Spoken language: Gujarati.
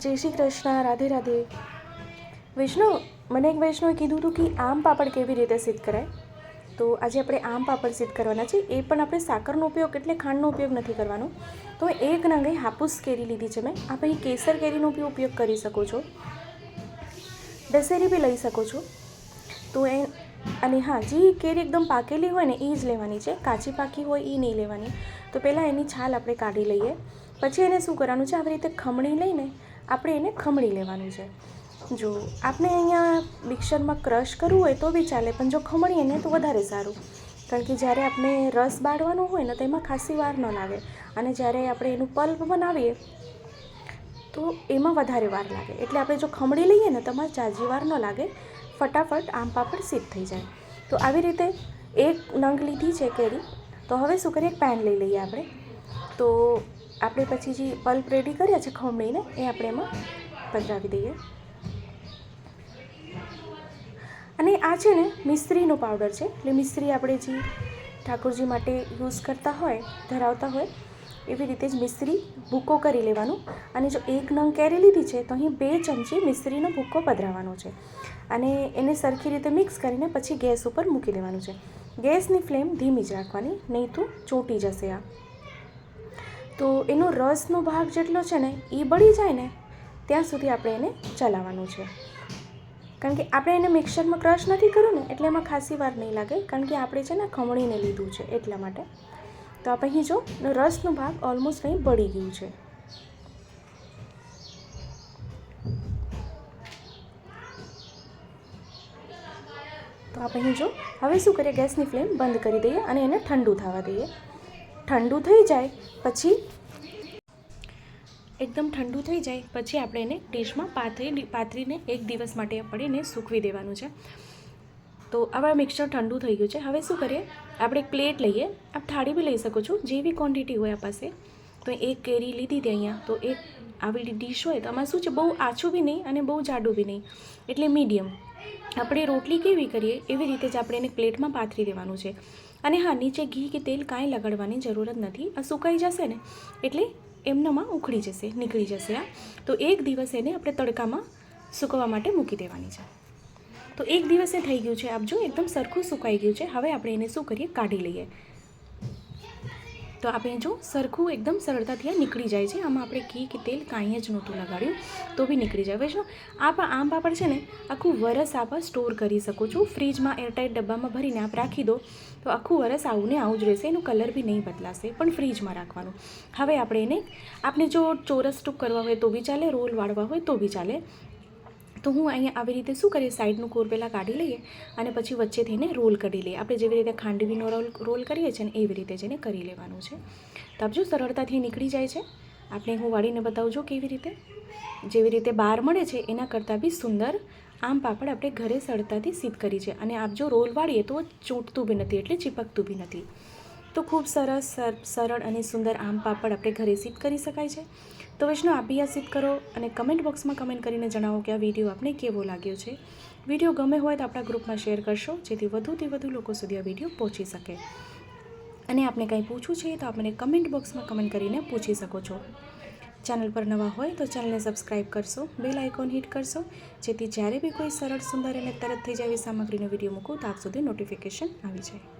જય શ્રી કૃષ્ણ, રાધે રાધે. વૈષ્ણવ મને એક વૈષ્ણવે કીધું હતું કે આમ પાપડ કેવી રીતે સિદ્ધ કરાય? તો આજે આપણે આમ પાપડ સિદ્ધ કરવાના છે. એ પણ આપણે સાકરનો ઉપયોગ એટલે ખાંડનો ઉપયોગ નથી કરવાનો. તો એક નંગે હાપુસ કેરી લીધી છે મેં. આપણે કેસર કેરીનો બી ઉપયોગ કરી શકો છો. દશેરી બી લઈ શકો છો. તો એ, અને હા, જે કેરી એકદમ પાકેલી હોય ને, એ જ લેવાની છે. કાચી પાકી હોય, એ નહીં લેવાની. તો પહેલાં એની છાલ આપણે કાઢી લઈએ. પછી એને શું કરવાનું છે? આવી રીતે ખમણી લઈને આપણે એને ખમણી લેવાનું છે. જો આપણે અહીંયા મિક્સરમાં ક્રશ કરવું હોય તો બી ચાલે, પણ જો ખમણીએ ને તો વધારે સારું. કારણ કે જ્યારે આપણે રસ બાળવાનો હોય ને તો એમાં ખાસી વાર ન લાગે. અને જ્યારે આપણે એનું પલ્પ બનાવીએ તો એમાં વધારે વાર લાગે. એટલે આપણે જો ખમણી લઈએ ને તમારે જાજી વાર ન લાગે. ફટાફટ આમ પાપડ સીધ થઈ જાય. તો આવી રીતે એક નંગ લીધી છે કેરી. તો હવે શું કરીએ? એક પેન લઈ લઈએ આપણે. તો આપણે પછી જે પલ્પ રેડી કર્યા છે ખમણીને એ આપણે એમાં પધરાવી દઈએ. અને આ છે ને મિસ્ત્રીનો પાવડર છે, એટલે મિસ્ત્રી આપણે જે ઠાકોરજી માટે યુઝ કરતા હોય, ધરાવતા હોય, એવી રીતે જ મિસ્ત્રી ભૂકો કરી લેવાનું. અને જો એક નંગ કેરી લીધી છે, તો અહીં બે ચમચી મિસ્ત્રીનો ભૂકો પધરાવવાનો છે. અને એને સરખી રીતે મિક્સ કરીને પછી ગેસ ઉપર મૂકી દેવાનું છે. ગેસની ફ્લેમ ધીમી જ રાખવાની, નહીં તો ચોંટી જશે આ. તો એનો રસનો ભાગ જેટલો છે ને, એ બળી જાય ને, ત્યાં સુધી આપણે એને ચલાવવાનું છે. કારણ કે આપણે એને મિક્સરમાં ક્રશ નથી કર્યું ને, એટલે એમાં ખાસી વાર નહીં લાગે. કારણ કે આપણે છે ને ખમણીને લીધું છે એટલા માટે. તો આપણે અહીં જો રસનો ભાગ ઓલમોસ્ટ અહીં બળી ગયું છે. તો આપણે અહીં જો, હવે શું કરીએ? ગેસની ફ્લેમ બંધ કરી દઈએ અને એને ઠંડુ થવા દઈએ. ઠંડુ થઈ જાય, પછી? એકદમ ઠંડુ થઈ જાય, પછી આપણે એને ડીશમાં પાથરી પાથરીને એક દિવસ માટે આપણે એને સૂકવી દેવાનું છે. તો આવા મિક્સર ઠંડુ થઈ ગયું છે. હવે શું કરીએ? આપણે એક પ્લેટ લઈએ. આપ થાળી બી લઈ શકો છો. જેવી ક્વોન્ટિટી હોય આ પાસે. તો એક કેરી લીધી હતી અહીંયા. તો એક આવી ડીશ હોય તો આમાં શું છે? બહુ આછું બી નહીં અને બહુ જાડું બી નહીં. એટલે મીડિયમ આપણે રોટલી કેવી કરીએ? એવી રીતે જ આપણે એને પ્લેટમાં પાથરી દેવાનું છે. અને હા, નીચે ઘી કે તેલ કાંઈ લગાડવાની જરૂરત નથી. આ સુકાઈ જશે ને, એટલે એમનામાં ઉખડી જશે, નીકળી જશે આ. તો એક દિવસ એને આપણે તડકામાં સૂકવા માટે મૂકી દેવાની છે. તો એક દિવસે થઈ ગયું છે, આપ જો એકદમ સરખું સુકાઈ ગયું છે. હવે આપણે એને શું કરીએ? કાઢી લઈએ. તો આપણે જો સરખું એકદમ સરળતાથી આ નીકળી જાય છે. આમાં આપણે ઘી કે તેલ કાંઈ જ નહોતું લગાડ્યું, તો બી નીકળી જાય. જો આ આમ પાપડ છે ને, આખું વરસ આપ સ્ટોર કરી શકો છો. ફ્રીજમાં એરટાઈટ ડબ્બામાં ભરીને આપ રાખી દો, તો આખું વરસ આવું ને આવું જ રહેશે. એનું કલર બી નહીં બદલાશે, પણ ફ્રીજમાં રાખવાનું. હવે આપણે એને આપણે જો ચોરસ ટૂંક કરવા હોય તો બી ચાલે, રોલ વાળવા હોય તો બી ચાલે. તો હું અહીંયા આવી રીતે શું કરીએ? સાઈડનું કોર પહેલાં કાઢી લઈએ અને પછી વચ્ચેથી એને રોલ કરી લઈએ. આપણે જેવી રીતે ખાંડવીનો રોલ રોલ કરીએ છીએ ને એવી રીતે જ એને કરી લેવાનું છે. તો આપજો સરળતાથી નીકળી જાય છે. આપણે હું વાળીને બતાવજો કેવી રીતે. જેવી રીતે બહાર મળે છે, એના કરતાં બી સુંદર આમ પાપડ આપણે ઘરે સરળતાથી સિદ્ધ કરી છે. અને આપ જો રોલ વાળીએ તો ચોંટતું બી નથી, એટલે ચીપકતું બી નથી. તો ખૂબ સરસ સરળ અને સુંદર આમ પાપડ આપણે ઘરે સિદ્ધ કરી શકાય છે. તો વૈષ્ણવ આપ આ સિદ્ધ કરો અને કમેન્ટ બોક્સમાં કમેન્ટ કરીને જણાવો કે આ વીડિયો આપને કેવો લાગ્યો છે. વીડિયો ગમે હોય તો આપણા ગ્રુપમાં શેર કરશો, જેથી વધુથી વધુ લોકો સુધી આ વીડિયો પહોંચી શકે. અને આપને કંઈ પૂછવું છે તો આપણે કમેન્ટ બોક્સમાં કમેન્ટ કરીને પૂછી શકો છો. ચેનલ પર નવા હોય તો ચેનલને સબસ્ક્રાઈબ કરશો, બેલ આઇકોન હિટ કરશો, જેથી જ્યારે બી કોઈ સરળ, સુંદર અને તરત થઈ જાય એવી સામગ્રીનો વીડિયો મૂકું, તો આપ સુધી નોટિફિકેશન આવી જાય.